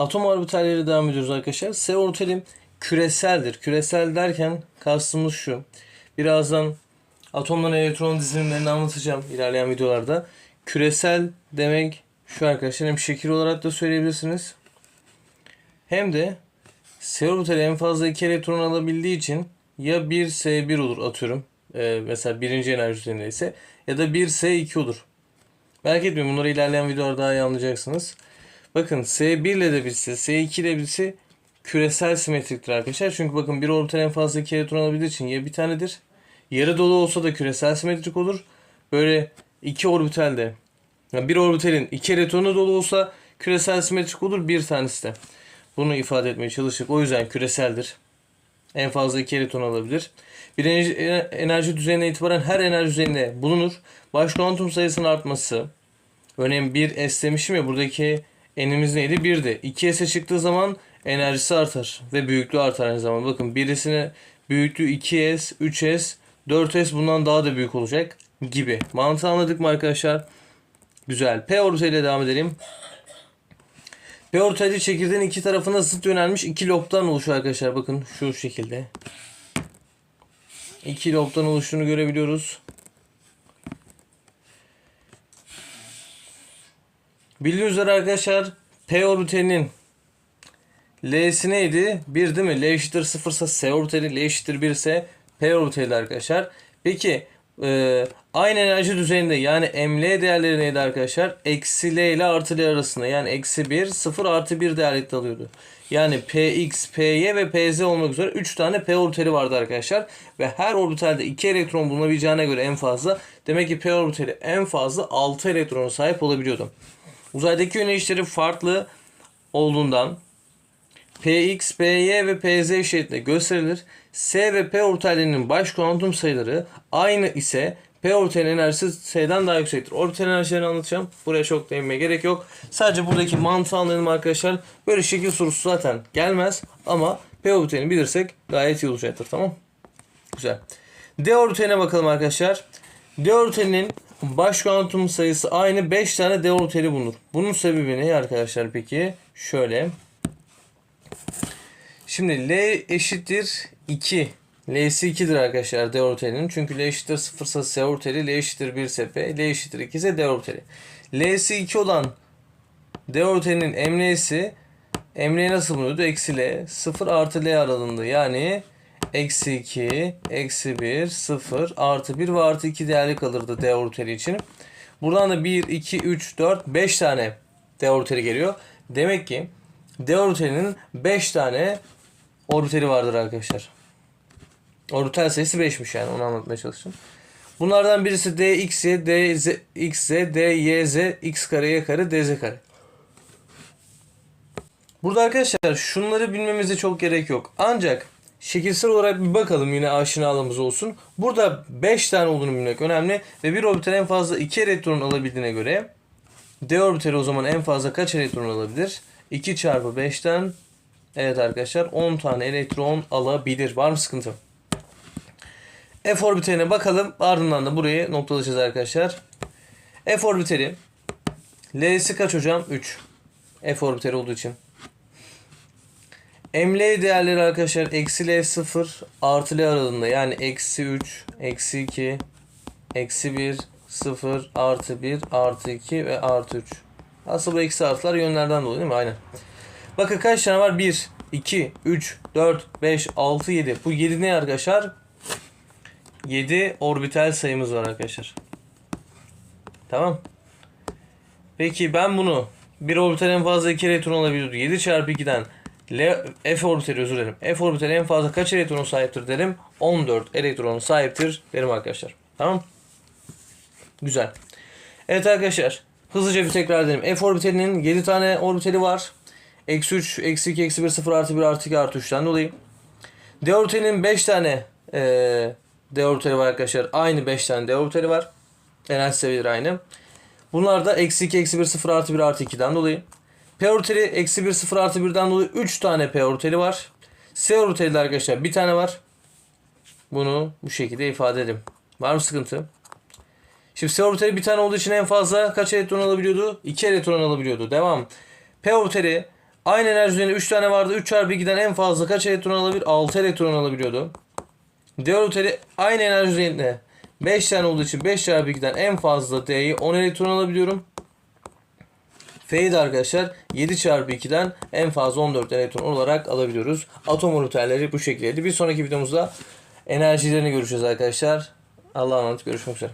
Atom orbitalleri devam ediyoruz arkadaşlar. S orbitali küreseldir. Küresel derken kastımız şu. Birazdan atomların elektron dizilimlerini anlatacağım ilerleyen videolarda. Küresel demek şu arkadaşlar hem şekil olarak da söyleyebilirsiniz. Hem de S orbitali en fazla 2 elektron alabildiği için ya 1S1 olur atıyorum. Ee, mesela birinci enerji düzeyinde ya da 1S2 olur. Merak etmeyin bunları ilerleyen videolarda daha iyi anlayacaksınız. Bakın S1 ile de bitse, S2 ile bitse küresel simetriktir arkadaşlar. Çünkü bakın bir orbital en fazla 2 elektron alabildiği için ya bir tanedir. Yarı dolu olsa da küresel simetrik olur. Böyle iki orbitalde yani bir orbitalin iki elektronu dolu olsa küresel simetrik olur bir tanesi de. Bunu ifade etmeye çalıştık. O yüzden küreseldir. En fazla iki elektron alabilir. Bir enerji, enerji düzeyine itibaren her enerji düzeyinde bulunur. Baş kuantum sayısının artması. Örneğin 1 S demişim ya buradaki n'imiz neydi? 1'di. 2S'e çıktığı zaman enerjisi artar ve büyüklüğü artar aynı zamanda. Bakın birisine büyüklüğü 2S, 3S, 4S bundan daha da büyük olacak gibi. Mantığı anladık mı arkadaşlar? Güzel. P orbitaliyle devam edelim. P orbitali çekirdeğin iki tarafına zıt yönelmiş iki lobdan oluşuyor arkadaşlar. Bakın şu şekilde. İki lobdan oluştuğunu görebiliyoruz. Bildiğiniz üzere arkadaşlar P orbitalinin L'si neydi? 1 değil mi? L eşittir 0 ise S orbitali, L eşittir 1 ise P orbitali arkadaşlar. Peki e, aynı enerji düzeyinde yani ML değerleri neydi arkadaşlar? Eksi L ile artı L arasında yani eksi 1, 0 artı 1 değerlikte alıyordu. Yani Px, Py ve Pz olmak üzere 3 tane P orbitali vardı arkadaşlar. Ve her orbitalde 2 elektron bulunabileceğine göre en fazla. Demek ki P orbitali en fazla 6 elektrona sahip olabiliyordu. Uzaydaki yönelişleri farklı olduğundan Px, Py ve Pz şekliyle gösterilir. S ve P orbitallerinin baş kuantum sayıları aynı ise P orbitalinin enerjisi S'den daha yüksektir. Orbital enerjilerini anlatacağım. Buraya çok değinmeye gerek yok. Sadece buradaki mantığı anlayalım arkadaşlar. Böyle şekil sorusu zaten gelmez ama P orbitalini bilirsek gayet iyi olacaktır. Tamam Güzel. D orbitaline bakalım arkadaşlar. D orbitalinin baş kuantum sayısı aynı 5 tane D bulunur. Bunun sebebi ne arkadaşlar peki? Şöyle. Şimdi L eşittir 2. L'si 2'dir arkadaşlar D. Çünkü L eşittir 0 ise S L eşittir 1 ise P, L eşittir 2 ise D orbitali. L'si 2 olan D orbitalinin M'l'si M'l'yi nasıl buluyordu? Eksi L. 0 artı L aralığında. Yani eksi 2, eksi 1, 0, artı 1 ve artı 2 değerli kalırdı D orbitali için. Buradan da 1, 2, 3, 4, 5 tane D orbitali geliyor. Demek ki D orbitalinin 5 tane orbitali vardır arkadaşlar. Orbital sayısı 5'miş yani onu anlatmaya çalıştım. Bunlardan birisi dx, dz, dyz, x kare, y kare, dz kare. Burada arkadaşlar şunları bilmemize çok gerek yok. Ancak şekilsel olarak bir bakalım yine aşinalığımız olsun. Burada 5 tane olduğunu bilmek önemli. Ve bir orbital en fazla 2 elektron alabildiğine göre D orbitali o zaman en fazla kaç elektron alabilir? 2 çarpı 5'ten evet arkadaşlar 10 tane elektron alabilir. Var mı sıkıntı? F orbitaline bakalım. Ardından da burayı noktalayacağız arkadaşlar. F orbitali L'si kaç hocam? 3. F orbitali olduğu için. ML değerleri arkadaşlar eksi L 0 artı L aralığında yani eksi 3, eksi 2, eksi 1, 0, artı 1, artı 2 ve artı 3. Aslında bu eksi artılar yönlerden dolayı değil mi? Aynen. Bakın kaç tane var? 1, 2, 3, 4, 5, 6, 7. Bu 7 ne arkadaşlar? 7 orbital sayımız var arkadaşlar. Tamam. Peki ben bunu bir orbital en fazla 2 elektron alabiliyordu. 7 çarpı 2'den L, F orbitali özür dilerim. F orbitali en fazla kaç elektron sahiptir derim? 14 elektron sahiptir derim arkadaşlar. Tamam. Güzel. Evet arkadaşlar. Hızlıca bir tekrar edelim. F orbitalinin 7 tane orbitali var. Eksi 3, eksi 2, eksi 1, 0, artı 1, artı 2, artı 3'ten dolayı. D orbitalinin 5 tane ee, D orbitali var arkadaşlar. Aynı 5 tane D orbitali var. Enerji seviyeleri aynı. Bunlar da eksi 2, eksi 1, 0, artı 1, artı 2'den dolayı. P orbitali eksi 1, 0, artı 1'den dolayı 3 tane P orbitali var. S de arkadaşlar bir tane var. Bunu bu şekilde ifade edelim. Var mı sıkıntı? Şimdi S orbitali bir tane olduğu için en fazla kaç elektron alabiliyordu? 2 elektron alabiliyordu. Devam. P orbitali Aynı enerji düzeyinde 3 tane vardı. 3 çarpı 2'den en fazla kaç elektron alabilir? 6 elektron alabiliyordu. D orbitali aynı enerji düzeyinde 5 tane olduğu için 5 çarpı 2'den en fazla D'yi 10 elektron alabiliyorum. F'yi de arkadaşlar 7 çarpı 2'den en fazla 14 elektron olarak alabiliyoruz. Atom orbiterleri bu şekildeydi. Bir sonraki videomuzda enerjilerini görüşeceğiz arkadaşlar. Allah'a emanet görüşmek üzere.